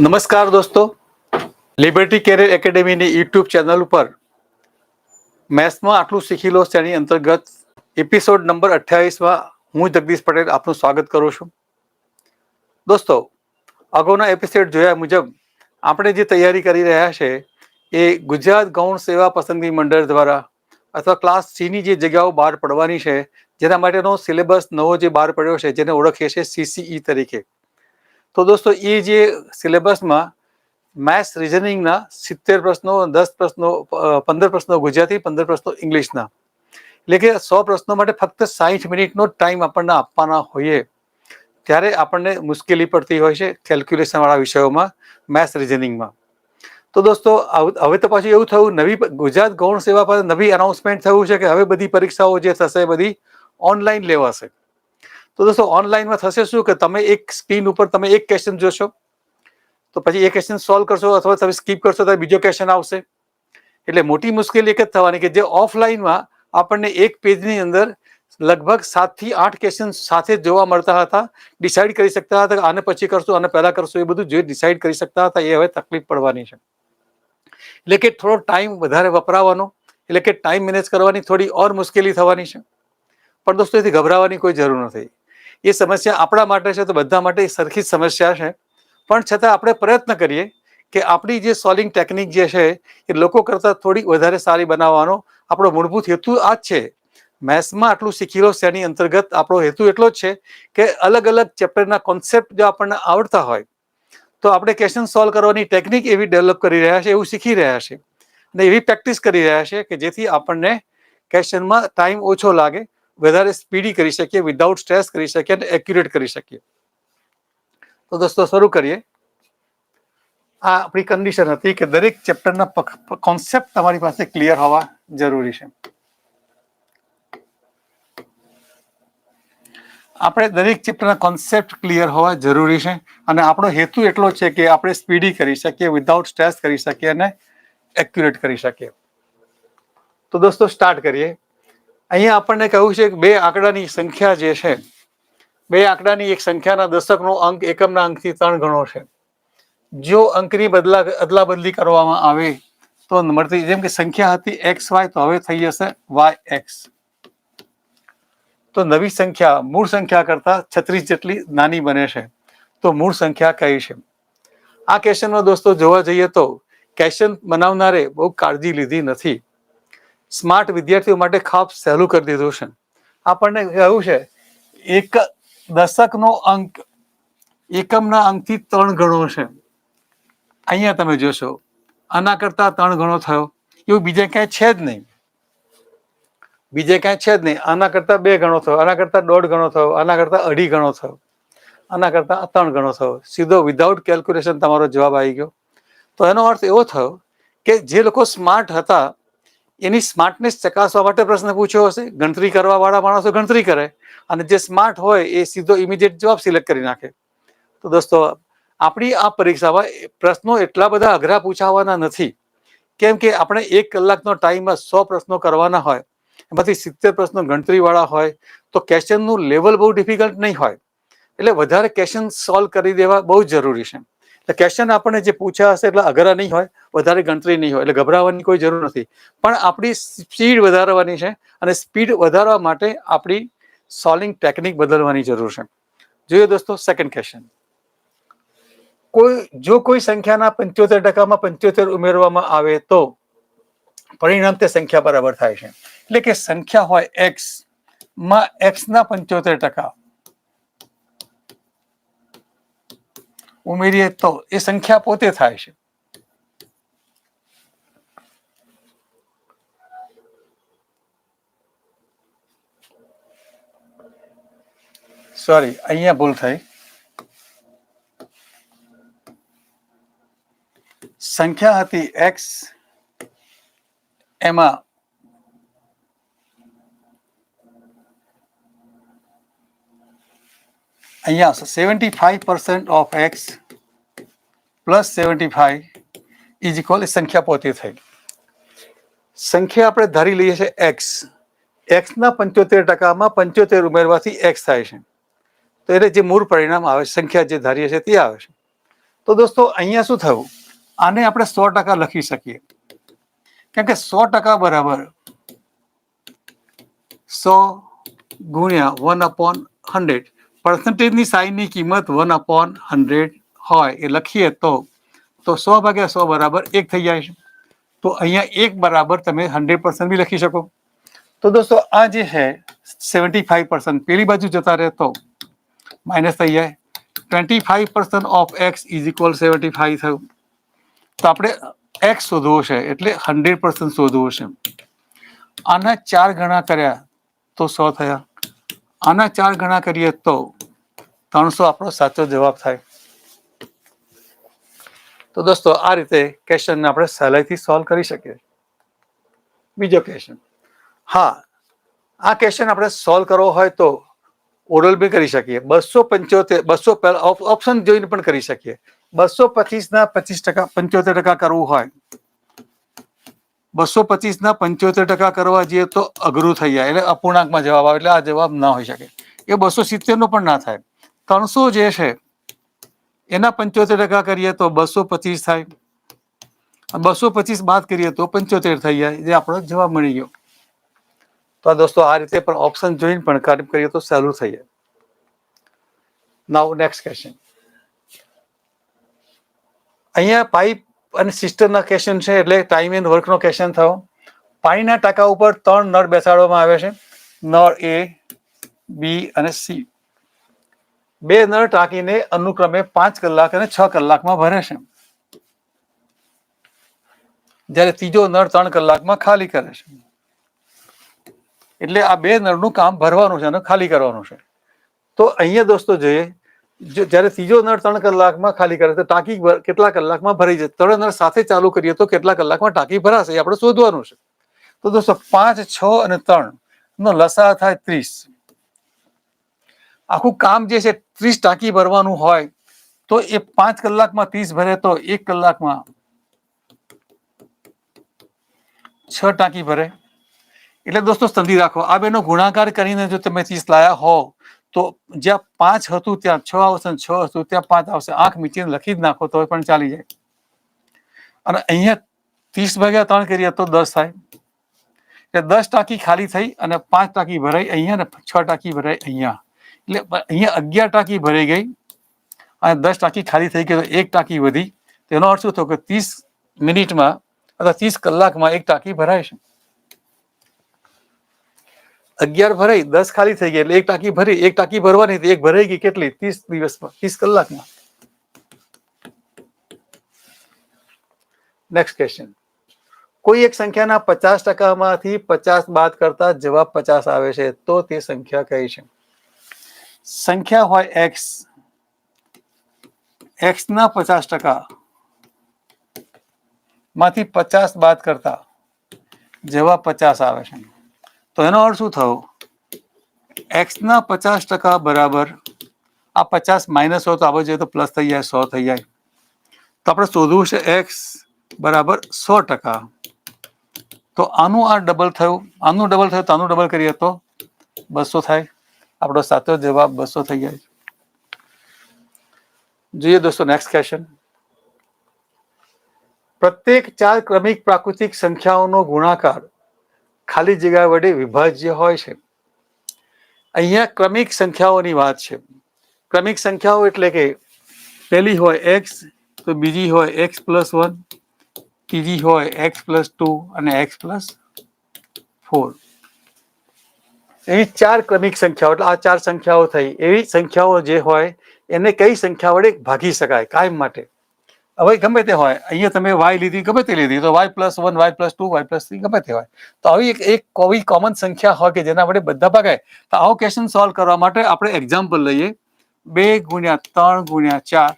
નમસ્કાર દોસ્તો. Liberty carrier એકેડેમીની યુટ્યુબ ચેનલ ઉપર મેથ્સમાં આટલું શીખી લો તેની અંતર્ગત એપિસોડ નંબર અઠ્યાવીસમાં હું જગદીશ પટેલ આપનું સ્વાગત કરું છું. દોસ્તો, અગાઉના એપિસોડ જોયા મુજબ આપણે જે તૈયારી કરી રહ્યા છે એ ગુજરાત ગૌણ સેવા પસંદગી મંડળ દ્વારા અથવા ક્લાસ સીની જે જગ્યાઓ બહાર પડવાની છે, જેના માટેનો સિલેબસ નવો જે બહાર પડ્યો છે, જેને ઓળખીએ છીએ સીસીઈ તરીકે. તો દોસ્તો એ જે સિલેબસમાં મેથ્સ, રિઝનિંગના સિત્તેર પ્રશ્નો, દસ પ્રશ્નો પંદર પ્રશ્નો ગુજરાતી, પંદર પ્રશ્નો ઇંગ્લિશના. એટલે કે સો પ્રશ્નો માટે ફક્ત સાઠ મિનિટનો ટાઈમ આપણને આપવાના હોઈએ. ત્યારે આપણને મુશ્કેલી પડતી હોય છે કેલ્ક્યુલેશનવાળા વિષયોમાં, મેથ્સ, રિઝનિંગમાં. તો દોસ્તો હવે તો પાછું એવું થયું, નવી ગુજરાત ગૌણ સેવા પર નવી અનાઉન્સમેન્ટ થયું છે કે હવે બધી પરીક્ષાઓ જે થશે બધી ઓનલાઈન લેવાશે. તો દોસ્તો ઓનલાઈનમાં થશે શું કે તમે એક સ્ક્રીન ઉપર તમે એક ક્વેશ્ચન જોશો? તો પછી એ ક્વેશ્ચન સોલ્વ કરશો અથવા તમે સ્કીપ કરશો તો બીજો ક્વેશ્ચન આવશે. એટલે મોટી મુશ્કેલી એક જ થવાની કે જે ઓફલાઈનમાં આપણને એક પેજની અંદર લગભગ સાતથી આઠ ક્વેશ્ચન સાથે જોવા મળતા હતા ડિસાઈડ કરી શકતા હતા આને પછી કરશું, આને પહેલા કરશું, એ બધું જે ડિસાઈડ કરી શકતા હતા, એ હવે તકલીફ પડવાની છે. એટલે કે થોડો ટાઈમ વધારે વપરાવાનો, એટલે કે ટાઈમ મેનેજ કરવાની થોડી ઓર મુશ્કેલી થવાની છે. પણ દોસ્તો, એથી ગભરાવાની કોઈ જરૂર નથી. એ સમસ્યા આપણા માટે છે તો બધા માટે સરખી જ સમસ્યા છે. પણ છતાં આપણે પ્રયત્ન કરીએ કે આપણી જે સોલ્વિંગ ટેકનિક જે છે એ લોકો કરતાં થોડી વધારે સારી બનાવવાનો આપણો મૂળભૂત હેતુ આ જ છે. મેથ્સમાં આટલું શીખી લો શેની અંતર્ગત આપણો હેતુ એટલો જ છે કે અલગ અલગ ચેપ્ટરના કોન્સેપ્ટ જો આપણને આવડતા હોય તો આપણે ક્વેશ્ચન સોલ્વ કરવાની ટેકનિક એવી ડેવલપ કરી રહ્યા છે, એવું શીખી રહ્યા છે. અને એવી પ્રેક્ટિસ કરી રહ્યા છે કે જેથી આપણને ક્વેશ્ચનમાં ટાઈમ ઓછો લાગે વધારે સ્પીડી કરી શકીએ વિધાઉટ સ્ટ્રેસ કરી શકીએ અને એક્યુરેટ કરી શકીએ. તો દોસ્તો, શરૂ કરીએ. આ આપણી કન્ડિશન હતી કે દરેક ચેપ્ટરના કોન્સેપ્ટ તમારી પાસે ક્લિયર હોવા જરૂરી છે. આપણે દરેક ચેપ્ટરના કોન્સેપ્ટ ક્લિયર હોવા જરૂરી છે અને આપણો હેતુ એટલો છે કે આપણે સ્પીડી કરી શકીએ વિધાઉટ સ્ટ્રેસ કરી શકીએ અને એક્યુરેટ કરી શકીએ. તો દોસ્તો સ્ટાર્ટ કરીએ. અહીંયા આપણને કહ્યું છે કે બે આંકડાની સંખ્યા જે છે, બે આંકડાની એક સંખ્યાના દશકનો અંક એકમના અંકથી ત્રણ ગણો છે. જો અંકની બદલા અદલા બદલી કરવામાં આવે તો મળતી જેમ કે સંખ્યા હતી એક્સ વાય, તો હવે થઈ જશે વાય એક્સ. તો નવી સંખ્યા, મૂળ સંખ્યા કરતા છત્રીસ જેટલી નાની બને છે. તો મૂળ સંખ્યા કઈ છે? આ ક્વેશ્ચનમાં દોસ્તો જોવા જઈએ તો ક્વેશ્ચન બનાવનારે બહુ કાળજી લીધી નથી. સ્માર્ટ વિદ્યાર્થીઓ માટે ખાપ સહેલું કરી દીધું છે. આપણને કહ્યું છે, એક દશકનો અંક એકમના અંકથી ત્રણ ગણો છે. અહીંયા તમે જોશો, આના કરતા ત્રણ ગણો થયો. એવું બીજે ક્યાંય છે જ નહીં. બીજે ક્યાંય છે જ નહીં. આના કરતા બે ગણો થયો, આના કરતા દોઢ ગણો થયો, આના કરતા અઢી ગણો થયો, આના કરતા ત્રણ ગણો થયો. સીધો વિધાઉટ કેલ્ક્યુલેશન તમારો જવાબ આવી ગયો. તો એનો અર્થ એવો થયો કે જે લોકો સ્માર્ટ હતા એની સ્માર્ટનેસ ચકાસવા માટે પ્રશ્ન પૂછ્યો હશે. ગણતરી કરવા વાળા માણસો ગણતરી કરે અને જે સ્માર્ટ હોય એ સીધો ઇમિડિયેટ જવાબ સિલેક્ટ કરી નાખે. તો દોસ્તો, આપણી આ પરીક્ષામાં પ્રશ્નો એટલા બધા અઘરા પૂછાવાના નથી. કેમ કે આપણે એક કલાકનો ટાઈમમાં સો પ્રશ્નો કરવાના હોય, એમાંથી સિત્તેર પ્રશ્નો ગણતરીવાળા હોય, તો ક્વેશ્ચનનું લેવલ બહુ ડિફિકલ્ટ નહીં હોય. એટલે વધારે ક્વેશ્ચન સોલ્વ કરી દેવા બહુ જરૂરી છે. એટલે ક્વેશ્ચન આપણને જે પૂછ્યા હશે એટલા અઘરા નહીં હોય. વધારે ગણતરી નહીં હોય, એટલે ગભરાવાની કોઈ જરૂર નથી. પણ આપણી સ્પીડ વધારવાની છે અને સ્પીડ વધારવા માટે આપણી સોલ્વિંગ ટેકનિક બદલવાની જરૂર છે. જોઈએ દોસ્તો સેકન્ડ ક્વેશ્ચન કોઈ, જો કોઈ સંખ્યાના પંચોતેર ટકામાં પંચોતેર ઉમેરવામાં આવે તો પરિણામ તે સંખ્યા બરાબર થાય છે. એટલે કે સંખ્યા હોય એક્સમાં એક્સ ના પંચોતેર ટકા ઉમેરીએ તો એ સંખ્યા પોતે થાય છે. સોરી અહીંયા ભૂલ થઈ. સંખ્યા હતી એક્સ એમાં અહીંયા seventy five percent of X plus seventy five is equal સંખ્યા પોતે થઈ. સંખ્યા આપણે ધારી લઈએ છીએ એક્સ એક્સના પંચોતેર ટકામાં પંચોતેર ઉમેરવાથી એક્સ થાય છે. તો એટલે જે મૂળ પરિણામ આવે છે, સંખ્યા જે ધારીએ છીએ તે આવે છે. તો દોસ્તો અહીંયા શું થયું? આને આપણે સો ટકા લખી શકીએ. કેમ કે સો ટકા બરાબર સો ગુણ્યા વન અપોન હંડ્રેડ. પર્સન્ટેજની સાઈનની કિંમત વન અપોન હંડ્રેડ હોય એ લખીએ તો તો સો ભાગ્યા સો બરાબર એક થઈ જાય છે. તો અહીંયા એક બરાબર તમે હંડ્રેડ પર્સન્ટ બી લખી શકો. તો દોસ્તો આ જે છે સેવન્ટી ફાઈવ પર્સન્ટ. પેલી બાજુ જતા રહે તો માઇનસ થઈ જાય. Twenty five percent of X is equal seventy five થયું. તો આપણે એક્સ શોધવો છે એટલે હંડ્રેડ પર્સન્ટ શોધવો છે. આના ચાર ગણા કર્યા તો સો થયા. આના ચાર ગણા કરીએ તો ત્રણસો આપણો સાચો જવાબ થાય. તો દોસ્તો, આ રીતે ક્વેશ્ચનને આપણે સહેલાઈથી સોલ્વ કરી શકીએ. બીજો ક્વેશ્ચન હા, આ ક્વેશ્ચન આપણે સોલ્વ કરવો હોય તો ઓરલ બી કરી શકીએ. બસો પંચોતેર, બસો ઓપ્શન જોઈને પણ કરી શકીએ. બસો પચીસના પચીસ ટકા, પંચોતેર ટકા કરવું હોય. બસો પચીસના પંચોતેર ટકા કરવા જઈએ તો અઘરું થઈ જાય. એટલે અપૂર્ણાંકમાં જવાબ આવે એટલે આ જવાબ ના હોઈ શકે. એ બસો સિત્તેરનો પણ ના થાય. ત્રણસો જે છે, એના પંચોતેર ટકા કરીએ તો બસો પચીસ થાય. બસો પચીસ બાદ કરીએ તો પંચોતેર થઈ જાય. જે આપણો જવાબ મળી ગયો. તો આ દોસ્તો આ રીતે પણ ઓપ્શન જોઈને પણ કાર્ય કરીએ તો સહેલું થઈ જાય નાવ નેક્સ્ટ ક્વેશ્ચન અહીંયા પાઇપ અને સિસ્ટરના ક્વેશ્ચન છે, એટલે ટાઈમ એન્ડ વર્કનો ક્વેશ્ચન થયો. પાણીના ટાંકા ઉપર ત્રણ નળ બેસાડવામાં આવે છે. નળ એ બી અને સી બે નળ ટાંકીને અનુક્રમે પાંચ કલાક અને છ કલાકમાં ભરે છે. જ્યારે ત્રીજો નળ ત્રણ કલાકમાં ખાલી કરે છે. એટલે આ બે નળનું કામ ભરવાનું છે અને ખાલી કરવાનું છે. તો અહીંયા દોસ્તો જોઈએ જ્યારે ત્રીજો નળ ત્રણ કલાકમાં ખાલી કરે તો ટાંકી કેટલા કલાકમાં ભરાઈ જાય? ત્રણ નળ સાથે ચાલુ કરીએ તો કેટલા કલાકમાં ટાંકી ભરાશે એ આપણે શોધવાનું છે. તો દોસ્તો પાંચ, છ અને ત્રણ નો લસા થાય ત્રીસ. આખું કામ જે છે ત્રીસ ટાંકી ભરવાનું હોય તો એ પાંચ કલાકમાં ત્રીસ ભરે તો એક કલાકમાં છ ટાંકી ભરે. એટલે દોસ્તો સમજી રાખો. આ બેનો ગુણાકાર કરીને જો તમે ચીસ લાયા હો તો જ્યાં પાંચ હતું, ત્યાં છ આવશે છ હતું, ત્યાં પાંચ આવશે. આંખ મીચીને લખી જ નાખો તો પણ ચાલી જાય. અને અહીંયા ત્રીસ ભાગ્યા ત્રણ કરીએ તો દસ થાય. એટલે દસ ટાંકી ખાલી થઈ અને પાંચ ટાંકી ભરાઈ અહીંયા ને છ ટાંકી ભરાઈ અહીંયા. એટલે અહીંયા અગિયાર ટાંકી ભરાઈ ગઈ અને દસ ટાંકી ખાલી થઈ ગઈ, તો એક ટાંકી વધી. તેનો અર્થ શું થયો કે ત્રીસ મિનિટમાં અથવા ત્રીસ કલાકમાં એક ટાંકી ભરાય છે. અગિયાર ભરાઈ, દસ ખાલી થઈ ગઈ એટલે એક ટાંકી ભરી, એક ટાંકી ભરવાની એક ભરાઈ ગઈ કેટલી? ત્રીસ દિવસમાં, ત્રીસ કલાકમાં. નેક્સ્ટ ક્વેશ્ચન કોઈ એક સંખ્યાના પચાસ ટકામાંથી પચાસ બાદ કરતા જવાબ પચાસ આવે છે, તો તે સંખ્યા કઈ છે? સંખ્યા હોય એક્સ એક્સ ના પચાસ ટકા માંથી પચાસ બાદ કરતા જવાબ પચાસ આવે છે. તો એનો અર્થ શું થયો? એક્સના પચાસ ટકા બરાબર, આ પચાસ માઇનસ હોય તો આપણે જોઈએ તો પ્લસ થઈ જાય, સો થઈ જાય. તો આપણે શોધવું છે એક્સ બરાબર સો ટકા. તો આનું આ ડબલ થયું. આનું ડબલ થયું તો આનું ડબલ કરીએ તો બસો થાય. આપણો સાચો જવાબ બસો થઈ જાય. જોઈએ દોસ્તો નેક્સ્ટ ક્વેશ્ચન પ્રત્યેક ચાર ક્રમિક પ્રાકૃતિક સંખ્યાઓનો ગુણાકાર ખાલી જગ્યા વડે વિભાજ્ય હોય છે. અહીંયા ક્રમિક સંખ્યાઓની વાત છે. ક્રમિક સંખ્યાઓ એટલે કે પહેલી હોય એક્સ તો બીજી હોય એક્સ પ્લસ વન ત્રીજી હોય એક્સ પ્લસ ટુ અને એક્સ પ્લસ ફોર એવી ચાર ક્રમિક સંખ્યાઓ, એટલે આ ચાર સંખ્યાઓ થઈ. એવી સંખ્યાઓ જે હોય, એને કઈ સંખ્યા વડે ભાગી શકાય? કાયમ માટે. હવે ગમે તે હોય. અહીંયા તમે વાય લીધી, ગમે તે લીધી. તો Y plus one Y plus two Y plus three ગમે તે હોય. તો આવી એક એક કોઈ કોમન સંખ્યા હોય કે જેના વડે બધા ભાગાય તો આવો ક્વેશ્ચન સોલ્વ કરવા માટે આપણે એક્ઝામ્પલ લઈએ. બે ગુણ્યા ત્રણ ગુણ્યા ચાર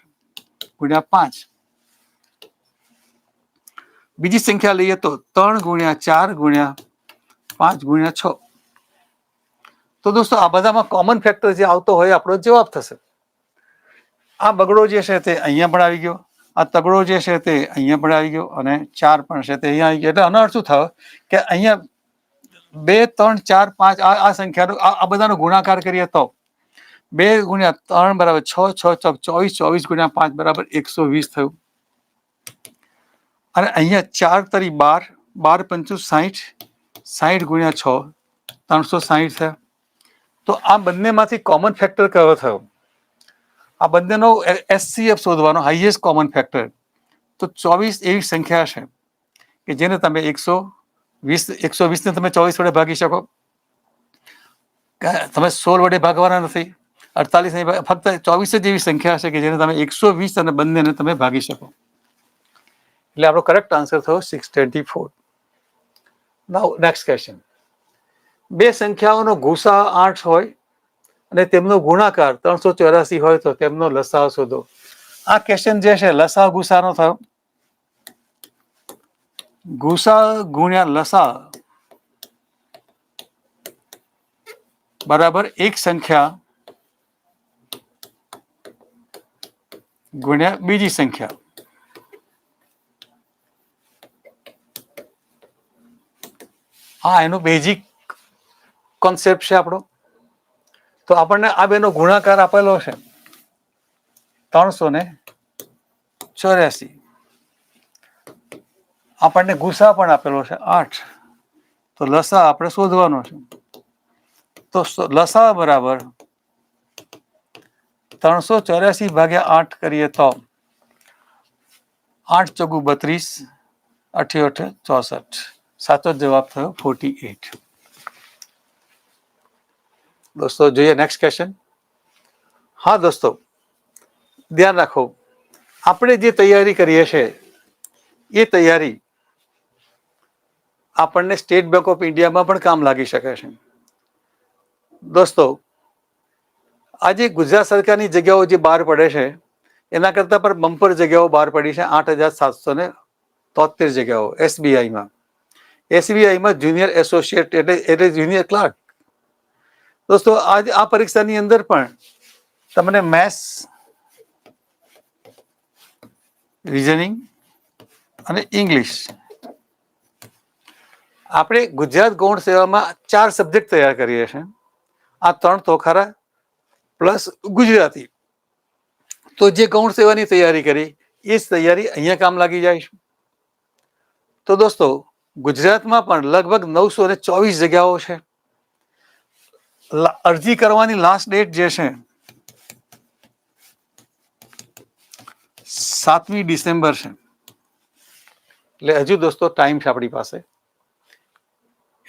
ગુણ્યા પાંચ. બીજી સંખ્યા લઈએ તો ત્રણ ગુણ્યા ચાર ગુણ્યા પાંચ ગુણ્યા છ. તો દોસ્તો, આ બધામાં કોમન ફેક્ટર જે આવતો હોય આપણો જવાબ થશે. આ બગડો જે છે તે અહીંયા પણ આવી ગયો. આ તગડો જે છે તે અહીંયા પણ આવી ગયો અને ચાર પણ છે તે અહીંયા આવી ગયો. એટલે આનો અર્થ શું થયો? કે અહીંયા બે, ત્રણ, ચાર, પાંચ, આ આ સંખ્યાનો, આ બધાનો ગુણાકાર કરીએ તો બે ગુણ્યા ત્રણ બરાબર છ છ ચોક ચોવીસ ચોવીસ ગુણ્યા પાંચ બરાબર એકસો વીસ થયું. અને અહીંયા ચાર તરી બાર બાર પંચું સાહીઠ સાહીઠ ગુણ્યા છ, ત્રણસો સાહીઠ થયા. તો આ બંનેમાંથી કોમન ફેક્ટર કયો થયો? આ બંનેનો એસસીએફ શોધવાનો હાઈએસ્ટ કોમન ફેક્ટર તો ચોવીસ એવી સંખ્યા છે કે જેને તમે એકસો વીસ, એકસો વીસને તમે ચોવીસ વડે ભાગી શકો. તમે સોળ વડે ભાગવાના નથી. અડતાલીસ નહીં, ફક્ત ચોવીસ જ એવી સંખ્યા છે કે જેને તમે એકસો વીસ અને બંનેને તમે ભાગી શકો. એટલે આપણો કરેક્ટ આન્સર થયો six twenty four now next question બે સંખ્યાઓનો ગુસા આઠ હોય અને તેમનો ગુણાકાર ત્રણસો ચોરાસી હોય તો તેમનો લસાઅ શોધો. આ ક્વેશ્ચન જે છે લસા ગુસાનો થયો. ગુસા ગુણ્યા લસા બરાબર એક સંખ્યા ગુણ્યા બીજી સંખ્યા. હા, એનો બેઝિક કોન્સેપ્ટ છે આપણો. તો આપણને આ બેનો ગુણાકાર આપેલો છે. ત્રણસો ને ચોર્યાસી. આપણને ગુસા પણ આપેલો છે, આઠ. તો લસા આપણે શોધવાનો છે. તો લસા બરાબર ત્રણસો ચોર્યાસી ભાગ્યા આઠ કરીએ તો આઠ ચોગુ બત્રીસ અઠ્યોઠ ચોસઠ. સાચો જવાબ થયો ફોર્ટી એટ દોસ્તો, જોઈએ નેક્સ્ટ ક્વેશ્ચન હા, દોસ્તો, ધ્યાન રાખો. આપણે જે તૈયારી કરીએ છીએ, એ તૈયારી આપણને સ્ટેટ બેંક ઓફ ઇન્ડિયામાં પણ કામ લાગી શકે છે. દોસ્તો, આજે ગુજરાત સરકારની જગ્યાઓ જે બહાર પડે છે, એના કરતાં પણ બમ્પર જગ્યાઓ બહાર પડી છે, આઠ હજાર સાતસો ને તોતેર જગ્યાઓ એસબીઆઈમાં એસબીઆઈમાં જુનિયર એસોસિએટ એટલે એટલે જુનિયર ક્લાર્ક દોસ્તો, આજ આ પરીક્ષાની અંદર પણ તમને મેથ્સ, રિઝનિંગ અને ઇંગ્લિશ. આપણે ગુજરાત ગૌણ સેવામાં ચાર સબ્જેક્ટ તૈયાર કરીએ છીએ. આ ત્રણ તોખારા પ્લસ ગુજરાતી. તો જે ગૌણ સેવાની તૈયારી કરી, એ જ તૈયારી અહીંયા કામ લાગી જાય છે. તો દોસ્તો, ગુજરાતમાં પણ લગભગ નવસો ને ચોવીસ જગ્યાઓ છે. અરજી કરવાની લાસ્ટ ડેટ જે છે, સાતમી ડિસેમ્બર છે. એટલે હજુ દોસ્તો ટાઈમ છે આપણી પાસે.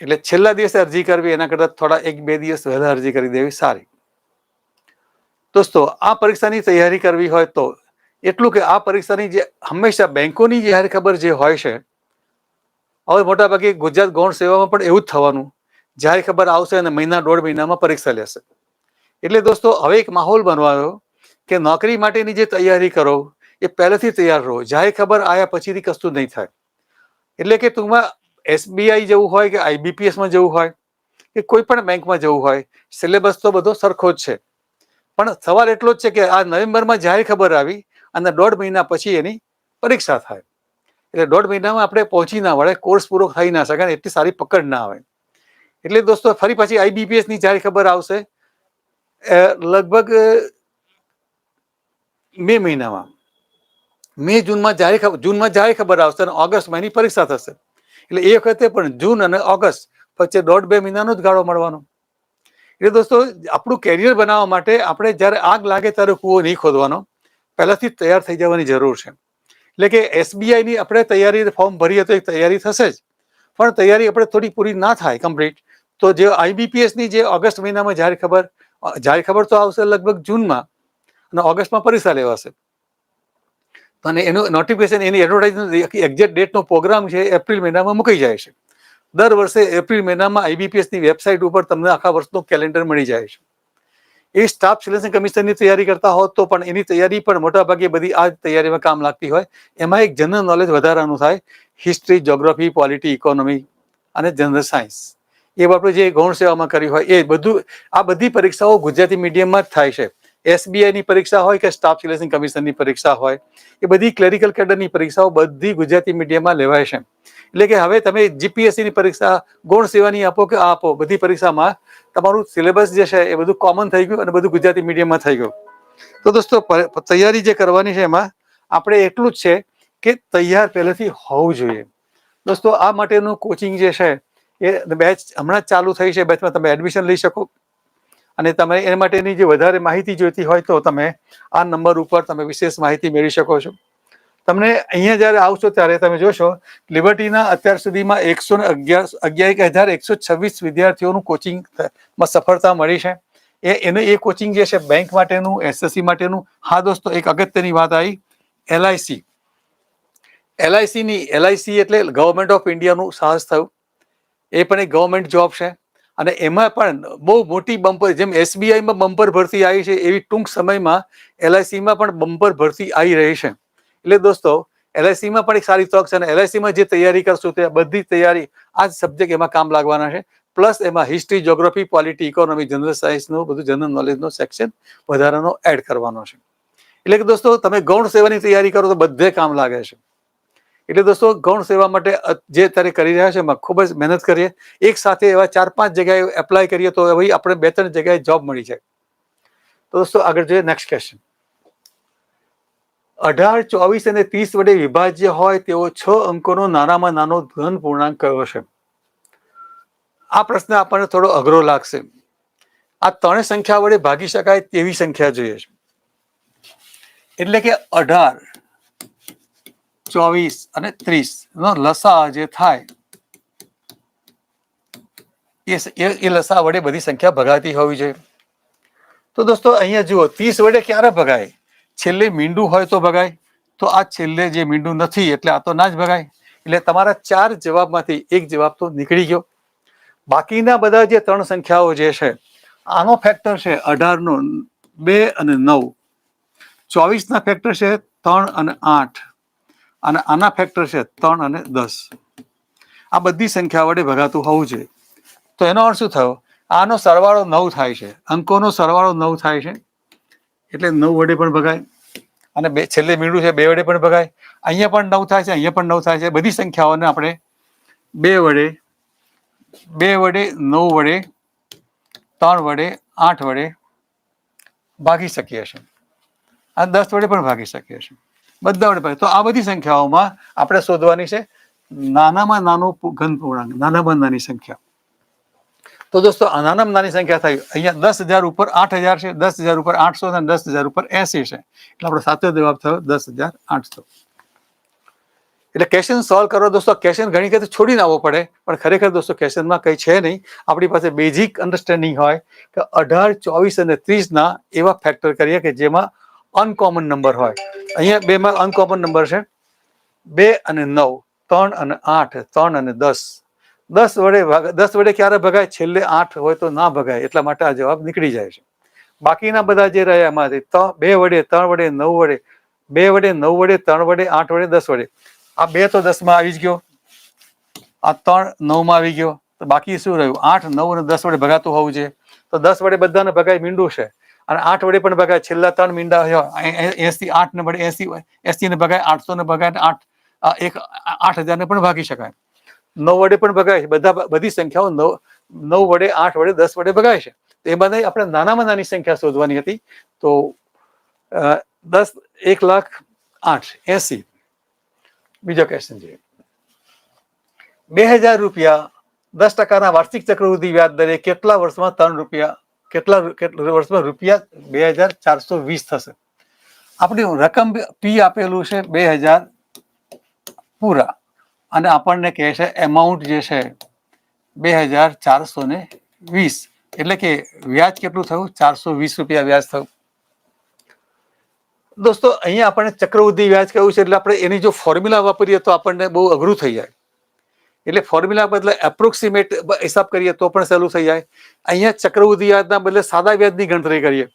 એટલે છેલ્લા દિવસે અરજી કરવી, એના કરતાં થોડા એક બે દિવસ વહેલા અરજી કરી દેવી, સારી. દોસ્તો, આ પરીક્ષાની તૈયારી કરવી હોય તો, એટલું કે આ પરીક્ષાની જે હંમેશા બેંકોની જે ખબર જે હોય છે, હવે મોટાભાગે ગુજરાત ગૌણ સેવામાં પણ એવું જ થવાનું. જાહેર ખબર આવશે અને મહિના, દોઢ મહિનામાં પરીક્ષા લેશે. એટલે દોસ્તો, હવે એક માહોલ બનવાનો કે નોકરી માટેની જે તૈયારી કરો, એ પહેલેથી તૈયાર રહો. જાહેર ખબર આવ્યા પછીથી કશું નહીં થાય. એટલે કે ટૂંકમાં એસબીઆઈ જવું હોય કે આઈબીપીએસમાં જવું હોય કે કોઈ પણ બેંકમાં જવું હોય, સિલેબસ તો બધો સરખો જ છે. પણ સવાલ એટલો જ છે કે આ નવેમ્બરમાં જાહેર ખબર આવી અને દોઢ મહિના પછી એની પરીક્ષા થાય. એટલે દોઢ મહિનામાં આપણે પહોંચી ના વળે, કોર્સ પૂરો થઈ ના શકે એટલી સારી પકડ ના આવે. એટલે દોસ્તો, ફરી પાછી આઈબીપીએસની જાહેર ખબર આવશે લગભગ મે મહિનામાં, મે જૂનમાં ખબર જૂનમાં જાહેર ખબર આવશે અને ઓગસ્ટમાં એની પરીક્ષા થશે. એટલે એ વખતે પણ જૂન અને ઓગસ્ટ વચ્ચે દોઢ બે મહિનાનો જ ગાળો મળવાનો. એટલે દોસ્તો, આપણું કેરિયર બનાવવા માટે આપણે જ્યારે આગ લાગે ત્યારે કૂવો નહીં ખોદવાનો. પહેલાંથી તૈયાર થઈ જવાની જરૂર છે. એટલે કે એસબીઆઈની આપણે તૈયારી, ફોર્મ ભરીએ તો એક તૈયારી થશે જ. પણ તૈયારી આપણે થોડી પૂરી ના થાય કમ્પ્લીટ તો જે આઈબીપીએસની જે ઓગસ્ટ મહિનામાં જાહેર ખબર જાહેર ખબર તો આવશે લગભગ જૂનમાં અને ઓગસ્ટમાં પરીક્ષા લેવાશે. અને એનું નોટિફિકેશન એની એડવર્ટાઇઝ એક્ઝેક્ટ ડેટનો પ્રોગ્રામ છે એપ્રિલ મહિનામાં મૂકી જાય છે. દર વર્ષે એપ્રિલ મહિનામાં આઈબીપીએસની વેબસાઇટ ઉપર તમને આખા વર્ષનું કેલેન્ડર મળી જાય છે. એ સ્ટાફ સિલેક્શન કમિશનની તૈયારી કરતા હોત તો પણ એની તૈયારી પણ મોટાભાગે બધી આ તૈયારીમાં કામ લાગતી હોય. એમાં એક જનરલ નોલેજ વધારાનું થાય હિસ્ટ્રી જ્યોગ્રાફી પોલિટી ઇકોનોમી અને જનરલ સાયન્સ એ આપણે જે ગૌણ સેવામાં કરી હોય એ બધું આ બધી પરીક્ષાઓ ગુજરાતી મીડિયમમાં જ થાય છે. એસબીઆઈની પરીક્ષા હોય કે સ્ટાફ સિલેક્શન કમિશનની પરીક્ષા હોય, એ બધી ક્લેરિકલ કેડરની પરીક્ષાઓ બધી ગુજરાતી મીડિયમમાં લેવાય છે. એટલે કે હવે તમે જીપીએસસીની પરીક્ષા ગૌણ સેવાની આપો કે આપો, બધી પરીક્ષામાં તમારું સિલેબસ જે છે એ બધું કોમન થઈ ગયું અને બધું ગુજરાતી મીડિયમમાં થઈ ગયું. તો દોસ્તો તૈયારી જે કરવાની છે એમાં આપણે એટલું જ છે કે તૈયાર પહેલેથી હોવું જોઈએ. દોસ્તો, આ માટેનું કોચિંગ જે છે એ બેચ હમણાં જ ચાલુ થઈ છે બેચમાં તમે એડમિશન લઈ શકો. અને તમે એ માટેની જે વધારે માહિતી જોઈતી હોય તો તમે આ નંબર ઉપર તમે વિશેષ માહિતી મેળવી શકો છો. તમને અહીંયા જ્યારે આવશો ત્યારે તમે જોશો લિબર્ટીના અત્યાર સુધીમાં એકસો ને અગિયાર અગિયાર હજાર એકસો છવ્વીસ વિદ્યાર્થીઓનું કોચિંગમાં સફળતા મળી છે. એ, એને એ કોચિંગ જે છે બેંક માટેનું એસએસસી માટેનું, હા દોસ્તો, એક અગત્યની વાત આવી એલઆઈસી એલઆઈસીની એલઆઈસી એટલે ગવર્મેન્ટ ઓફ ઇન્ડિયાનું સાહસ થયું. એ પણ એક ગવર્મેન્ટ જોબ છે. અને એમાં પણ બહુ મોટી બમ્પર જેમ એસબીઆઈમાં બમ્પર ભરતી આવી છે, એવી ટૂંક સમયમાં એલઆઈસીમાં પણ બમ્પર ભરતી આવી રહી છે. એટલે દોસ્તો એલઆઈસીમાં પણ એક સારી તક છે અને એલઆઈસીમાં જે તૈયારી કરશો તે બધી તૈયારી આ જ સબ્જેક્ટ એમાં કામ લાગવાના છે. પ્લસ એમાં history geography polity economy general સાયન્સનું બધું જનરલ નોલેજનો સેક્શન વધારાનો એડ કરવાનો છે. એટલે કે દોસ્તો, તમે ગૌણ સેવાની તૈયારી કરો તો બધે કામ લાગે છે. એટલે દોસ્તો, ગૌણ સેવા માટે જે અત્યારે કરી રહ્યા છે, એમાં ખૂબ જ મહેનત કરીએ. એક સાથે એવા ચાર પાંચ જગ્યાએ એપ્લાય કરીએ તો ભાઈ આપણે બે ત્રણ જગ્યાએ જોબ મળી જાય. તો દોસ્તો, આગળ જોઈએ નેક્સ્ટ ક્વેશ્ચન અઢાર, ચોવીસ અને ત્રીસ વડે વિભાજ્ય હોય તેવો છ અંકોનો નાનામાં નાનો ધન પૂર્ણાંક કયો છે? આ પ્રશ્ન આપણને થોડો અઘરો લાગશે. આ ત્રણ સંખ્યા વડે ભાગી શકાય તેવી સંખ્યા જોઈએ છે. એટલે કે અઢાર ચોવીસ અને ત્રીસ. નો લસા જે થાય, એ લસા વડે બધી સંખ્યા ભગાતી હોવી જોઈએ. તો દોસ્તો, અહીંયા જુઓ, ત્રીસ વડે ક્યારે ભગાય? છેલ્લે મીંડું હોય તો ભગાય. તો આ છેલ્લે જે મીંડું નથી, એટલે આ તો ના જ ભગાય. એટલે તમારા ચાર જવાબમાંથી એક જવાબ તો નીકળી ગયો. બાકીના બધા જે ત્રણ સંખ્યાઓ જે છે, આનો ફેક્ટર છે અઢારનો બે અને નવ. ચોવીસના ફેક્ટર છે ત્રણ અને આઠ. અને આના ફેક્ટર છે ત્રણ અને દસ. આ બધી સંખ્યા વડે ભગાતું હોવું જોઈએ. તો એનો અર્થ શું થયો? આનો સરવાળો નવ થાય છે. અંકોનો સરવાળો નવ થાય છે. એટલે નવ વડે પણ ભગાય. અને બે, છેલ્લે મીંડું છે, બે વડે પણ ભગાય. અહીંયા પણ નવ થાય છે, અહીંયા પણ નવ થાય છે. બધી સંખ્યાઓને આપણે બે વડે બે વડે નવ વડે, ત્રણ વડે, આઠ વડે ભાગી શકીએ છીએ. આ દસ વડે પણ ભાગી શકીએ છીએ. બધા વડે તો આ બધી સંખ્યાઓમાં આપણે શોધવાની છે નાનામાં નાનો ઘન પૂર્ણાંક, નાનામાં નાની સંખ્યા. તો દોસ્તો નાનામાં નાની સંખ્યા થઈ અહીંયા દસ હજાર ઉપર આઠ હજાર છે, દસ હજાર ઉપર આઠસો અને દસ હજાર ઉપર એસી છે. એટલે આપણો સાચો જવાબ થયો દસ હજાર આઠસો. એટલે ક્વેશ્ચન સોલ્વ કરો દોસ્તો ક્વેશ્ચન ઘણી વખત છોડીને આવવો પડે, પણ ખરેખર દોસ્તો ક્વેશ્ચનમાં કંઈ છે નહીં. આપણી પાસે બેઝિક અન્ડરસ્ટેન્ડિંગ હોય કે અઢાર, ચોવીસ અને ત્રીસના એવા ફેક્ટર કરીએ કે જેમાં અનકોમન નંબર હોય. અહીંયા બેમાં અનકોમન નંબર છે. બે અને નવ, ત્રણ અને આઠ, ત્રણ અને દસ. દસ વડે દસ વડે ક્યારે ભગાય? છેલ્લે આઠ હોય તો ના ભગાય. એટલા માટે આ જવાબ નીકળી જાય છે. બાકીના બધા જે રહ્યા એમાંથી બે વડે, ત્રણ વડે, નવ વડે, બે વડે, નવ વડે, ત્રણ વડે, આઠ વડે, દસ વડે. આ બે તો દસમાં આવી જ ગયો. આ ત્રણ નવમાં આવી ગયો. તો બાકી શું રહ્યું? આઠ, નવ અને દસ વડે ભગાતું હોવું જોઈએ. તો દસ વડે બધાને ભગાય મીંડું છે. અને આઠ વડે પણ ભગાય. છેલ્લા ત્રણ મીંડા એસી આઠ ને વડે એસી એસી ને ભગાય, આઠસો ને ભગાય આઠ એક, આઠ હજાર ને પણ ભાગી શકાય. નવ વડે પણ ભગાય છે. બધા, બધી સંખ્યાઓ નવ નવ વડે, આઠ વડે, દસ વડે ભગાય છે. તો એ બધા આપણે નાનામાં નાની સંખ્યા શોધવાની હતી. તો દસ, એક લાખ આઠ, એસી. બીજો ક્વેશ્ચન છે બે હજાર રૂપિયા દસ ટકાના વાર્ષિક ચક્રવૃદ્ધિ વ્યાજ દરે કેટલા વર્ષમાં ત્રણ રૂપિયા કેટલા કેટલા વર્ષમાં રૂપિયા બે હજાર ચારસો વીસ થશે. આપણી રકમ પી આપેલું છે બે હજાર પૂરા. અને આપણને કહે છે એમાઉન્ટ જે છે બે હજાર ચારસો ને વીસ. એટલે કે વ્યાજ કેટલું થયું? ચારસો વીસ રૂપિયા વ્યાજ થયું. દોસ્તો, અહીંયા આપણને ચક્રવૃદ્ધિ વ્યાજ કહ્યું છે. એટલે આપણે એની જો ફોર્મ્યુલા વાપરીએ તો આપણને બહુ અઘરું થઈ જાય. એટલે ફોર્મ્યુલા બદલે એપ્રોક્સિમેટ હિસાબ કરીએ તો પણ સહેલું થઈ જાય. અહીંયા ચક્રવૃદ્ધિ વ્યાજના બદલે સાદા વ્યાજની ગણતરી કરીએ.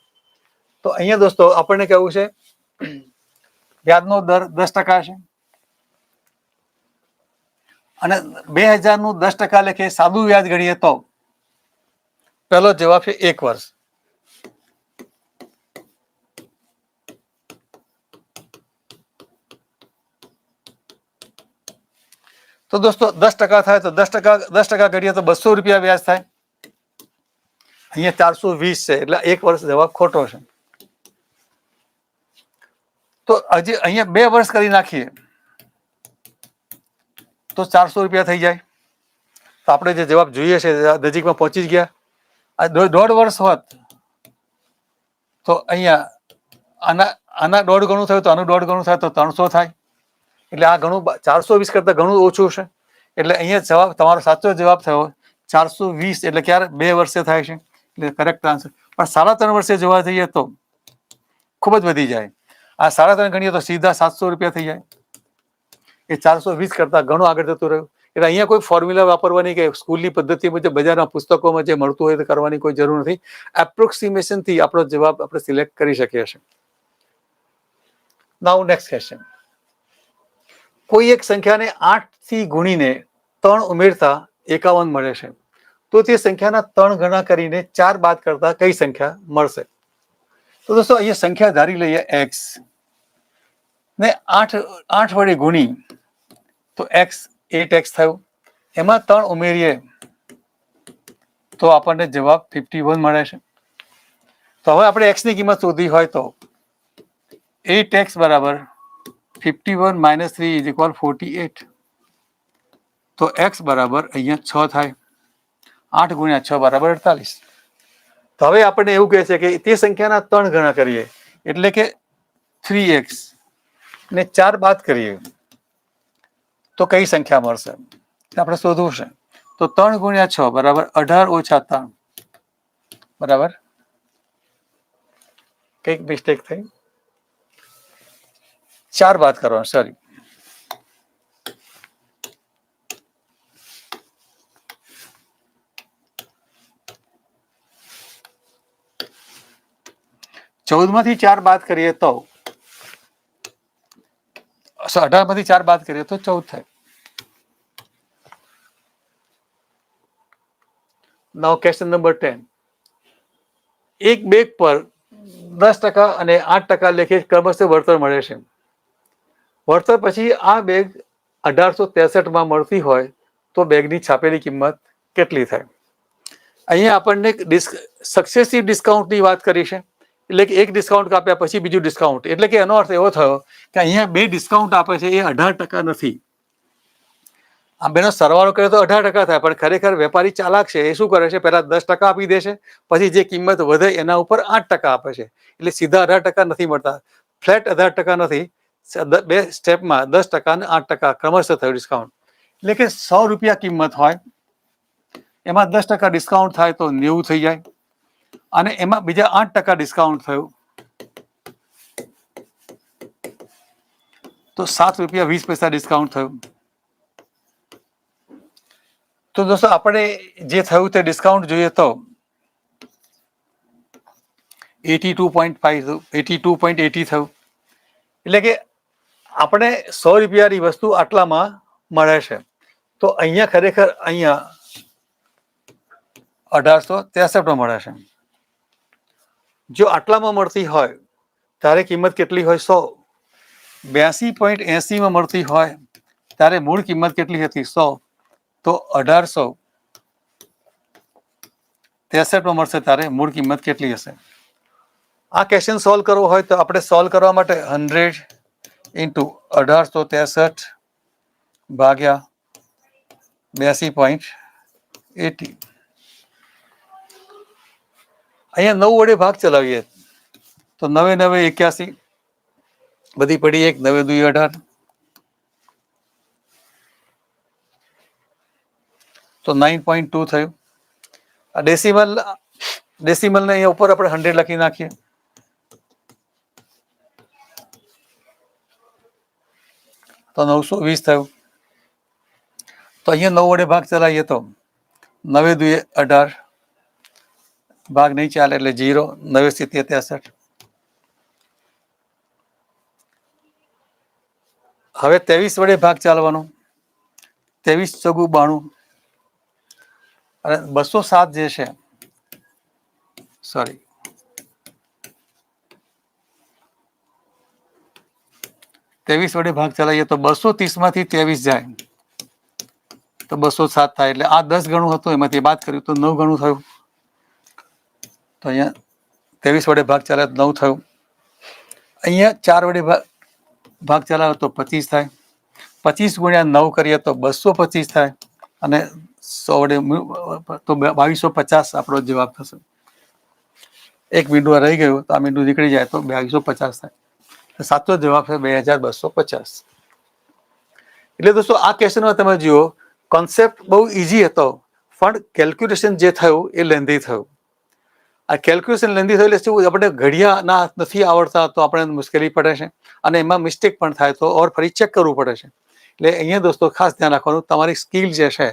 તો અહીંયા દોસ્તો, આપણને કેવું છે? વ્યાજનો દર દસ ટકા છે. અને બે હજારનું દસ ટકા લેખે સાદું વ્યાજ ગણીએ તો? પહેલો જવાબ છે એક વર્ષ. તો દોસ્તો દસ ટકા થાય તો દસ ટકા દસ ટકા ઘડીએ તો બસો રૂપિયા વ્યાજ થાય અહીંયા ચારસો વીસ છે એટલે એક વર્ષ જવાબ ખોટો છે તો હજી અહીંયા બે વર્ષ કરી નાખીએ તો ચારસો રૂપિયા થઈ જાય તો આપણે જે જવાબ જોઈએ છે નજીકમાં પહોંચી જ ગયા આ દો- દોઢ વર્ષ હોત તો અહીંયા આના આના દોઢ ગણું થયું તો આનું દોઢ ગણું થાય તો ત્રણસો થાય એટલે આ ઘણું ચારસો વીસ કરતાં ઘણું ઓછું છે એટલે અહીંયા જવાબ, તમારો સાચો જવાબ થયો. ચારસો વીસ એટલે ક્યારે? બે વર્ષે થાય છે. એટલે કરેક્ટ આન્સર પણ સાડા ત્રણ વર્ષે જોવા જઈએ તો ખૂબ જ વધી જાય. આ સાડા ત્રણ ગણીએ તો સીધા સાતસો રૂપિયા થઈ જાય. એ ચારસો વીસ કરતાં ઘણું આગળ જતું રહ્યું. એટલે અહીંયા કોઈ ફોર્મ્યુલા વાપરવાની કે સ્કૂલની પદ્ધતિ મુજબ બજારના પુસ્તકોમાં જે મળતું હોય તે કરવાની કોઈ જરૂર નથી. એપ્રોક્સિમેશનથી આપણો જવાબ આપણે સિલેક્ટ કરી શકીએ છીએ. નાઉ નેક્સ્ટ ક્વેશ્ચન કોઈ એક સંખ્યાને આઠથી ગુણીને ત્રણ ઉમેરતા એકાવન મળે છે. તો તે સંખ્યાના ત્રણ ગણા કરીને ચાર બાદ કરતા કઈ સંખ્યા મળશે? તો દોસ્તો, અહીંયા સંખ્યા ધારી લઈએ એક્સ ને આઠ આઠ વડે ગુણી તો એક્સ એટ એક્સ થયું. એમાં ત્રણ ઉમેરીએ તો આપણને જવાબ ફિફ્ટી વન મળે છે. તો હવે આપણે એક્સની કિંમત શોધી હોય તો એટ એક્સ બરાબર fifty one minus three is equal forty eight તો એક્સ બરાબર અહીંયા છ થાય આઠ ગુણ્યા છ બરાબર અડતાલીસ તો હવે આપણને એવું કહે છે કે તે સંખ્યાના ત્રણ ગણા કરીએ એટલે કે થ્રી એક્સ ને ચાર બાદ કરીએ તો કઈ સંખ્યા મળશે તે આપણે શોધવું છે તો ત્રણ ગુણ્યા છ બરાબર અઢાર ઓછા ત્રણ બરાબર કંઈક મિસ્ટેક થઈ ચાર બાદ કરવાનું સોરી ચૌદમાંથી ચાર બાદ કરીએ તો અઢારમાંથી ચાર બાદ કરીએ તો ચૌદ થાય. નાવ ક્વેશ્ચન નંબર ટેન એક બેગ પર દસ ટકા અને આઠ ટકા લેખે ક્રમશ વળતર મળે છે. વળતર પછી આ બેગ અઢારસો ત્રેસઠમાં મળતી હોય તો બેગની છાપેલી કિંમત કેટલી થાય? અહીંયા આપણને ડિસ્ક સક્સેસિવ ડિસ્કાઉન્ટની વાત કરી છે. એટલે કે એક ડિસ્કાઉન્ટ કાપ્યા પછી બીજું ડિસ્કાઉન્ટ એટલે કે એનો અર્થ એવો થયો કે અહીંયા બે ડિસ્કાઉન્ટ આપે છે, એ અઢાર ટકા નથી. આ બેનો સરવાળો કરે તો અઢાર ટકા થાય, પણ ખરેખર વેપારી ચાલાક છે, એ શું કરે છે? પહેલાં દસ ટકા આપી દે છે, પછી જે કિંમત વધે એના ઉપર આઠ ટકા આપે છે. એટલે સીધા અઢાર ટકા નથી મળતા. ફ્લેટ અઢાર ટકા નથી બે સ્ટેપમાં દસ ટકા અને આઠ ટકા ક્રમશઃ થયું ડિસ્કાઉન્ટ એટલે કે સો રૂપિયા કિંમત હોય, એમાં દસ ટકા ડિસ્કાઉન્ટ થાય તો નેવું થઈ જાય, અને એમાં બીજા આઠ ટકા ડિસ્કાઉન્ટ થયું તો સાત રૂપિયા વીસ પૈસા ડિસ્કાઉન્ટ થયું. તો દોસ્તો, આપણે જે થયું તે ડિસ્કાઉન્ટ જોઈએ તો eighty two point five, eighty two point eighty થયું. એટલે કે આપણે સો રૂપિયાની વસ્તુ આટલામાં મળે છે. તો અહીંયા ખરેખર અહીંયા અઢારસો ત્રેસઠમાં મળે છે. જો આટલામાં મળતી હોય ત્યારે કિંમત કેટલી હોય? સો. બ્યાસી પોઈન્ટ એંસીમાં મળતી હોય ત્યારે મૂળ કિંમત કેટલી હતી? સો. તો અઢારસો ત્રેસઠમાં મળશે ત્યારે મૂળ કિંમત કેટલી હશે? આ ક્વેશ્ચન સોલ્વ કરવો હોય તો આપણે સોલ્વ કરવા માટે હંડ્રેડ ઇન્ટુ અઢારસો ત્રેસઠ ભાગ્યા બ્યાસી પોઈન્ટ એટી અહીંયા નવ વડે ભાગ ચલાવીએ તો નવે નવે એક્યાસી બધી પડી એક નવે દુઈ અઢાર તો નાઇન પોઈન્ટ ટુ થયું આ ડેસિમલ ડેસિમલને અહીંયા ઉપર આપણે હંડ્રેડ લખી નાખીએ તો નવસો વીસ થયું. તો અહીંયા નવ વડે ભાગ ચલાવીએ તો નવે દુએ અઢાર. ભાગ નહીં ચાલે એટલે જીરો નવે સિત્તેર ત્રેસઠ. હવે ત્રેવીસ વડે ભાગ ચાલવાનો. ત્રેવીસ ચોગું બાણું. અને બસો સાત જે છે સોરી ત્રેવીસ વડે ભાગ ચલાવીએ તો બસો ત્રીસમાંથી ત્રેવીસ જાય. તો બસો સાત થાય એટલે આ દસ ગણું હતું, એમાંથી બાદ કર્યું તો નવ ગણું થયું. તો અહીંયા ત્રેવીસ વડે ભાગ ચલાવે નવ થયું. અહીંયા ચાર વડે ભાગ ભાગ ચલાવે તો પચીસ થાય. પચીસ ગુણ્યા નવ કરીએ તો બસો પચીસ થાય. અને સો વડે તો બાવીસો પચાસ આપણો જવાબ થશે. એક મીંડું રહી ગયું, તો આ મીંડું નીકળી જાય તો બાવીસો પચાસ થાય. સાચો જવાબ છે બે હજાર બસો પચાસ. એટલે દોસ્તો, આ ક્વેશ્ચનમાં તમે જુઓ કોન્સેપ્ટ બહુ ઇઝી હતો, પણ કેલ્ક્યુલેશન જે થયું એ લેન્ધી થયું. આ કેલ્ક્યુલેશન લેન્ધી થયું એટલે શું આપણે ઘડિયા ના નથી આવડતા, તો આપણે મુશ્કેલી પડે છે, અને એમાં મિસ્ટેક પણ થાય, તો ઓર ફરી ચેક કરવું પડે છે. એટલે અહીંયા દોસ્તો, ખાસ ધ્યાન રાખવાનું, તમારી સ્કિલ જે છે,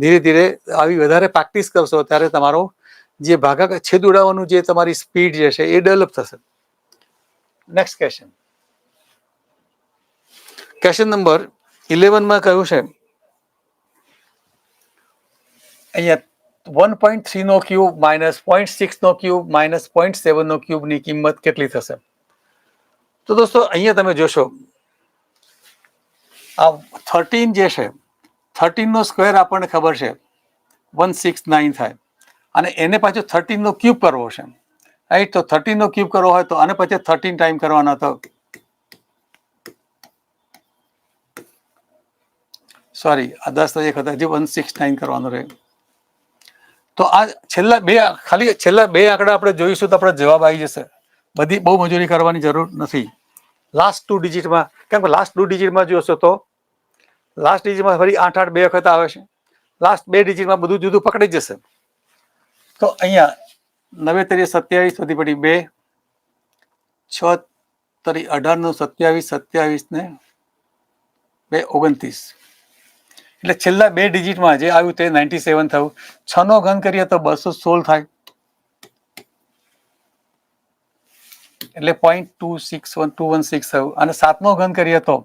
ધીરે ધીરે આવી વધારે પ્રેક્ટિસ કરશો, ત્યારે તમારો જે ભાગા છેદ ઉડાવવાનું જે તમારી સ્પીડ જે છે, એ ડેવલપ થશે. નેક્સ્ટ ક્વેશ્ચન ક્વેશ્ચન નંબર ઇલેવનમાં કહ્યું છે? અહીંયા વન પોઈન્ટ થ્રીનો ક્યુબ માઇનસ પોઈન્ટ સિક્સનો ક્યુબ માઇનસ પોઈન્ટ સેવનનો ક્યુબની કિંમત કેટલી થશે? તો દોસ્તો, અહીંયા તમે જોશો. આ થર્ટીન જે છે થર્ટીનનો સ્ક્વેર આપણને ખબર છે. વન સિક્સ નાઇન થાય. અને એને પાછો થર્ટીનનો ક્યુબ કરવો છે. રાઈટ તો થર્ટીનનો ક્યુબ કરવો હોય તો આને પછી થર્ટીન ટાઈમ કરવાના તો સોરી આ દસ તો એક હતા, હજી વન સિક્સ નાઇન કરવાનો રહે. તો આ છેલ્લા બે, ખાલી છેલ્લા બે આંકડા આપણે જોઈશું તો આપણે જવાબ આવી જશે. બધી બહુ મજૂરી કરવાની જરૂર નથી. લાસ્ટ ટુ ડિજિટમાં કેમ કે લાસ્ટ ટુ ડિજિટમાં જોશો તો લાસ્ટ ડિજિટમાં ફરી આઠ આઠ બે વખત આવે છે. લાસ્ટ બે ડિજિટમાં બધું જુદું પકડી જશે. તો અહીંયા નવે તરી સત્યાવીસ વધી પડી બે છ તરી અઢારનું સત્યાવીસ સત્યાવીસ ને બે ઓગણત્રીસ. એટલે છેલ્લા બે ડિજિટમાં જે આવ્યું તે નાઇન્ટી સેવન થયું. છ નો ઘન કરીએ તો બસો સોળ થાય. એટલે point two six one two one six થયું. અને સાતનો ઘન કરીએ તો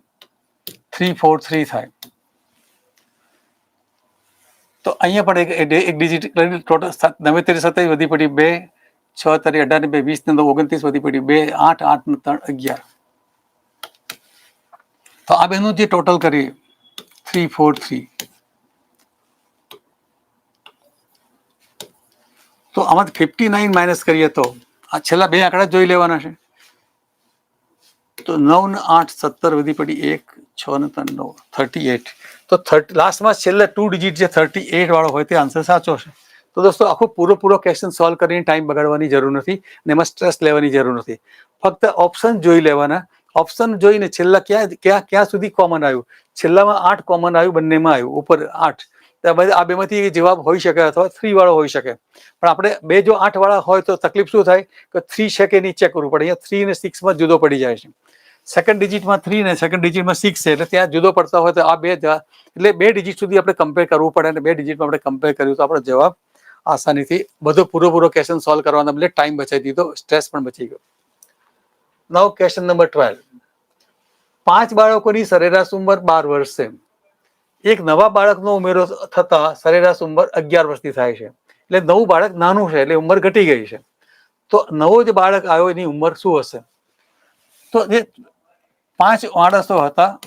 થ્રી ફોર થ્રી થાય. તો અહીંયા પણ એક ડિજિટ ટોટલ નવે તેરી સત્યાવીસ વધી પડી બે, છ તરી અઢાર બે, વીસ ને ઓગણત્રીસ વધી પડી બે, આઠ આઠ ને ત્રણ, અગિયાર. તો આ બેનું જે ટોટલ કરીએ. થ્રી ફોર થ્રી તો આમાં ફિફ્ટી નાઇન માઇનસ કરીએ તો આ છેલ્લા બે આંકડા જોઈ લેવાના છે. તો નવ ને આઠ સત્તર વધી પડી એક છ ને ત્રણ નવ થર્ટી એટ તો થર્ટી લાસ્ટમાં છેલ્લા ટુ ડિજિટ જે થર્ટી એટ વાળો હોય તે આન્સર સાચો છે. તો દોસ્તો, આખો પૂરો પૂરો ક્વેશ્ચન સોલ્વ કરીને ટાઈમ બગાડવાની જરૂર નથી ને એમાં સ્ટ્રેસ લેવાની જરૂર નથી. ફક્ત ઓપ્શન જોઈ લેવાના. ઓપ્શન જોઈને છેલ્લા ક્યાં ક્યાં ક્યાં સુધી કોમન આવ્યું? છેલ્લામાં આઠ કોમન આવ્યું, બંનેમાં આવ્યું, ઉપર આઠ. આ બેમાંથી જવાબ હોઈ શકે અથવા થ્રી વાળો હોઈ શકે. પણ આપણે બે જો આઠ વાળા હોય તો તકલીફ શું થાય? કે થ્રી છે કે નહીં ચેક કરવું પડે. અહીંયા થ્રી અને સિક્સમાં જુદો પડી જાય છે. સેકન્ડ ડિજિટમાં થ્રી ને સેકન્ડ ડિજિટમાં સિક્સ છે, એટલે ત્યાં જુદો પડતા હોય તો આ બે એટલે બે ડિજિટ સુધી આપણે કમ્પેર કરવું પડે અને બે ડિજિટમાં આપણે કમ્પેર કર્યું તો આપણો જવાબ આસાનીથી બધો પૂરો પૂરો ક્વેશ્ચન સોલ્વ કરવાના એટલે ટાઈમ બચાવી દીધો સ્ટ્રેસ પણ બચી ગયો. નવ ક્વેશ્ચન નંબર ટ્વેલ્વ પાંચ બાળકોની સરેરાશ ઉંમર બાર વર્ષ છે. એક નવા બાળકનો ઉમેરો થતાં સરેરાશ ઉંમર અગિયાર વર્ષની થાય છે. એટલે નવું બાળક નાનું છે, એટલે ઉંમર ઘટી ગઈ છે. તો નવો જે બાળક આવ્યો, એની ઉંમર શું હશે? તો જે પાંચ માણસો હતા,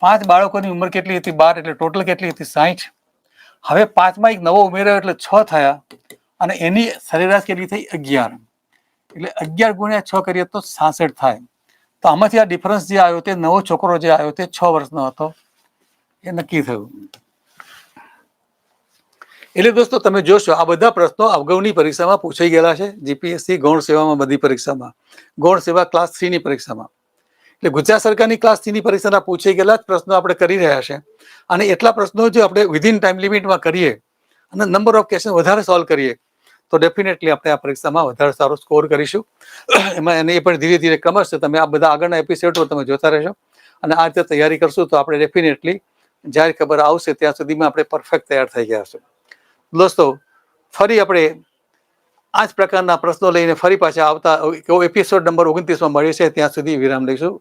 પાંચ બાળકોની ઉંમર કેટલી હતી? બાર એટલે ટોટલ કેટલી હતી? સાહીઠ હવે પાંચમાં એક નવો ઉમેર્યો એટલે છ થયા અને એની સરેરાશ કેટલી થઈ? અગિયાર. એટલે અગિયાર ગુણ્યા છ કરીએ તો સાસઠ થાય. તો આમાંથી આ ડિફરન્સ જે આવ્યો તે નવો છોકરો જે આવ્યો તે છ વર્ષનો હતો, એ નક્કી થયું. એટલે દોસ્તો તમે જોશો, આ બધા પ્રશ્નો અગાઉની પરીક્ષામાં પૂછાઈ ગયેલા છે જીપીએસસી ગૌણ સેવામાં બધી પરીક્ષામાં. ગૌણ સેવા ક્લાસ થ્રીની પરીક્ષામાં. એટલે ગુજરાત સરકારની ક્લાસ થ્રીની પરીક્ષાના પૂછાઈ ગયેલા જ પ્રશ્નો આપણે કરી રહ્યા છે. અને એટલા પ્રશ્નો જો આપણે વિધિન ટાઈમ લિમિટમાં કરીએ અને નંબર ઓફ ક્વેશ્ચન વધારે સોલ્વ કરીએ તો ડેફિનેટલી આપણે આ પરીક્ષામાં વધારે સારો સ્કોર કરીશું. એમાં એને એ પણ ધીરે ધીરે ક્રમશ તમે આ બધા આગળના એપિસોડો તમે જોતા રહેશો અને આ રીતે તૈયારી કરશું તો આપણે ડેફિનેટલી જ્યારે ખબર આવશે ત્યાં સુધીમાં આપણે પરફેક્ટ તૈયાર થઈ ગયા હશું. દોસ્તો, ફરી આપણે આ જ પ્રકારના પ્રશ્નો લઈને ફરી પાછા આવતા એપિસોડ નંબર ઓગણત્રીસમાં મળીએ છે, ત્યાં સુધી વિરામ લઈશું.